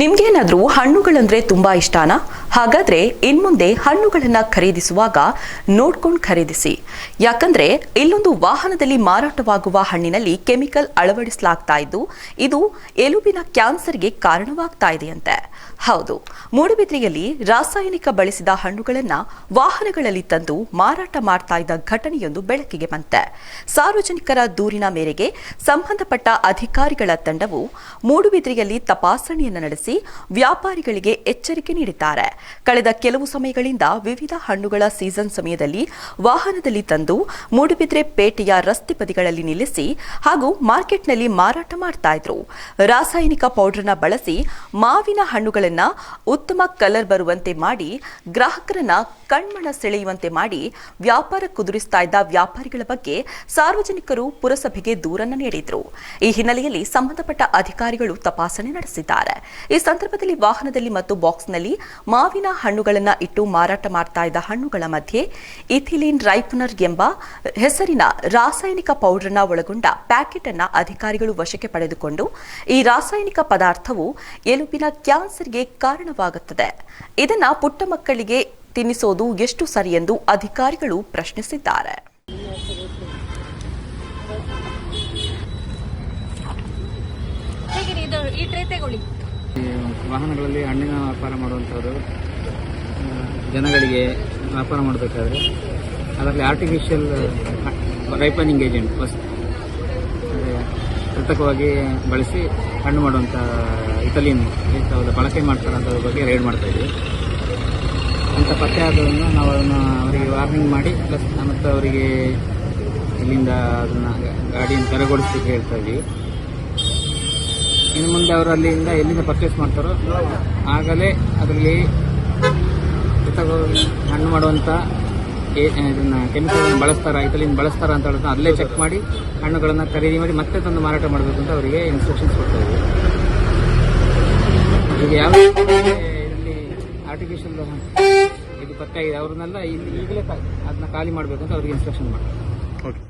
ನಿಮ್ಗೇನಾದ್ರೂ ಹಣ್ಣುಗಳಂದ್ರೆ ತುಂಬಾ ಇಷ್ಟನಾ? ಹಾಗಾದ್ರೆ ಇನ್ಮುಂದೆ ಹಣ್ಣುಗಳನ್ನ ಖರೀದಿಸುವಾಗ ನೋಡ್ಕೊಂಡು ಖರೀದಿಸಿ. ಯಾಕಂದ್ರೆ ಇಲ್ಲೊಂದು ವಾಹನದಲ್ಲಿ ಮಾರಾಟವಾಗುವ ಹಣ್ಣಿನಲ್ಲಿ ಕೆಮಿಕಲ್ ಅಳವಡಿಸಲಾಗ್ತಾ ಇದ್ದು, ಇದು ಎಲುಬಿನ ಕ್ಯಾನ್ಸರ್ಗೆ ಕಾರಣವಾಗ್ತಾ ಇದೆಯಂತೆ. ಹೌದು, ಮೂಡುಬಿದ್ರೆಯಲ್ಲಿ ರಾಸಾಯನಿಕ ಬಳಸಿದ ಹಣ್ಣುಗಳನ್ನ ವಾಹನಗಳಲ್ಲಿ ತಂದು ಮಾರಾಟ ಮಾಡ್ತಾ ಇದ್ದ ಘಟನೆಯೊಂದು ಬೆಳಕಿಗೆ ಬಂತೆ. ಸಾರ್ವಜನಿಕರ ದೂರಿನ ಮೇರೆಗೆ ಸಂಬಂಧಪಟ್ಟ ಅಧಿಕಾರಿಗಳ ತಂಡವು ಮೂಡುಬಿದ್ರೆಯಲ್ಲಿ ತಪಾಸಣೆಯನ್ನು ನಡೆಸಿ ವ್ಯಾಪಾರಿಗಳಿಗೆ ಎಚ್ಚರಿಕೆ ನೀಡಿದ್ದಾರೆ. ಕಳೆದ ಕೆಲವು ಸಮಯಗಳಿಂದ ವಿವಿಧ ಹಣ್ಣುಗಳ ಸೀಸನ್ ಸಮಯದಲ್ಲಿ ವಾಹನದಲ್ಲಿ ತಂದು ಮೂಡುಬಿದ್ರೆ ಪೇಟೆಯ ರಸ್ತೆ ಬದಿಗಳಲ್ಲಿ ನಿಲ್ಲಿಸಿ ಹಾಗೂ ಮಾರ್ಕೆಟ್ನಲ್ಲಿ ಮಾರಾಟ ಮಾಡ್ತಾ ಇದ್ರು. ರಾಸಾಯನಿಕ ಪೌಡರ್ನ ಬಳಸಿ ಮಾವಿನ ಹಣ್ಣುಗಳನ್ನು ಉತ್ತಮ ಕಲರ್ ಬರುವಂತೆ ಮಾಡಿ, ಗ್ರಾಹಕರನ್ನ ಕಣ್ಮಣ ಸೆಳೆಯುವಂತೆ ಮಾಡಿ ವ್ಯಾಪಾರ ಕುದುರಿಸ್ತಾ ಇದ್ದ ವ್ಯಾಪಾರಿಗಳ ಬಗ್ಗೆ ಸಾರ್ವಜನಿಕರು ಪುರಸಭೆಗೆ ದೂರನ್ನ ನೀಡಿದ್ರು. ಈ ಹಿನ್ನೆಲೆಯಲ್ಲಿ ಸಂಬಂಧಪಟ್ಟ ಅಧಿಕಾರಿಗಳು ತಪಾಸಣೆ ನಡೆಸಿದ್ದಾರೆ. ಈ ಸಂದರ್ಭದಲ್ಲಿ ವಾಹನದಲ್ಲಿ ಮತ್ತು ಬಾಕ್ಸ್ನಲ್ಲಿ ಮಾವಿನ ಹಣ್ಣುಗಳನ್ನ ಇಟ್ಟು ಮಾರಾಟ ಮಾಡ್ತಾ ಇದ್ದ ಹಣ್ಣುಗಳ ಮಧ್ಯೆ ಇಥಿಲಿನ್ ರೈಪುನರ್ ಎಂಬ ಹೆಸರಿನ ರಾಸಾಯನಿಕ ಪೌಡರ್ನ ಒಳಗೊಂಡ ಪ್ಯಾಕೆಟ್ ಅನ್ನು ಅಧಿಕಾರಿಗಳು ವಶಕ್ಕೆ ಪಡೆದುಕೊಂಡು ಈ ರಾಸಾಯನಿಕ ಪದಾರ್ಥವು ಎಲುಬಿನ ಕ್ಯಾನ್ಸರ್ಗೆ ಕಾರಣವಾಗುತ್ತದೆ. ಇದನ್ನು ಪುಟ್ಟ ಮಕ್ಕಳಿಗೆ ತಿನ್ನಿಸೋದು ಎಷ್ಟು ಸರಿ ಎಂದು ಅಧಿಕಾರಿಗಳು ಪ್ರಶ್ನಿಸಿದ್ದಾರೆ. ಈ ಟ್ರೇ ವಾಹನಗಳಲ್ಲಿ ಹಣ್ಣಿನ ವ್ಯಾಪಾರ ಮಾಡುವಂಥವ್ರು ಜನಗಳಿಗೆ ವ್ಯಾಪಾರ ಮಾಡಬೇಕಾದ್ರೆ ಅದರಲ್ಲಿ ಆರ್ಟಿಫಿಷಿಯಲ್ ರೈಪನಿಂಗ್ ಏಜೆಂಟ್ ಫಸ್ಟ್ ಕೃತಕವಾಗಿ ಬಳಸಿ ಹಣ್ಣು ಮಾಡುವಂಥ ಇಟಲಿಯನ್ ಇಂಥದ್ದು ಬಳಕೆ ಮಾಡ್ತಾರೆ ಅಂಥದ್ರ ಬಗ್ಗೆ ರೈಡ್ ಮಾಡ್ತಾ ಇದ್ದೀವಿ ಅಂತ ಪತ್ತೆ ಆದದನ್ನು ನಾವು ಅದನ್ನು ಅವರಿಗೆ ವಾರ್ನಿಂಗ್ ಮಾಡಿ ಪ್ಲಸ್ ಮತ್ತು ಅವರಿಗೆ ಇಲ್ಲಿಂದ ಅದನ್ನು ಗಾಡಿಯನ್ನು ತೆರೆಗೊಳಿಸಿ ಹೇಳ್ತಾ ಇದ್ದೀವಿ ಇನ್ನು ಮುಂದೆ ಅವರು ಅಲ್ಲಿಂದ ಎಲ್ಲಿಂದ ಪರ್ಚೇಸ್ ಮಾಡ್ತಾರೋ, ಆಗಲೇ ಅದರಲ್ಲಿ ಹಣ್ಣು ಮಾಡುವಂಥ ಇದನ್ನು ಕೆಮಿಕಲ್ ಬಳಸ್ತಾರ ಇದರಿಂದ ಬಳಸ್ತಾರ ಅಂತ ಹೇಳೋದನ್ನ ಅಲ್ಲೇ ಚೆಕ್ ಮಾಡಿ, ಹಣ್ಣುಗಳನ್ನು ಖರೀದಿ ಮಾಡಿ ಮತ್ತೆ ತಂದು ಮಾರಾಟ ಮಾಡಬೇಕು ಅಂತ ಅವರಿಗೆ ಇನ್ಸ್ಟ್ರಕ್ಷನ್ಸ್ ಕೊಡ್ತಾ ಇದ್ದೀವಿ ಈಗ ಯಾವ ಇದರಲ್ಲಿ ಆರ್ಟಿಫಿಷಿಯಲ್ ಇದು ಪತ್ತೆ ಆಗಿದೆ, ಅವ್ರನ್ನೆಲ್ಲ ಇಲ್ಲಿ ಈಗಲೇ ಅದನ್ನ ಖಾಲಿ ಮಾಡಬೇಕು ಅಂತ ಅವ್ರಿಗೆ ಇನ್ಸ್ಟ್ರಕ್ಷನ್ ಮಾಡ್ತಾರೆ.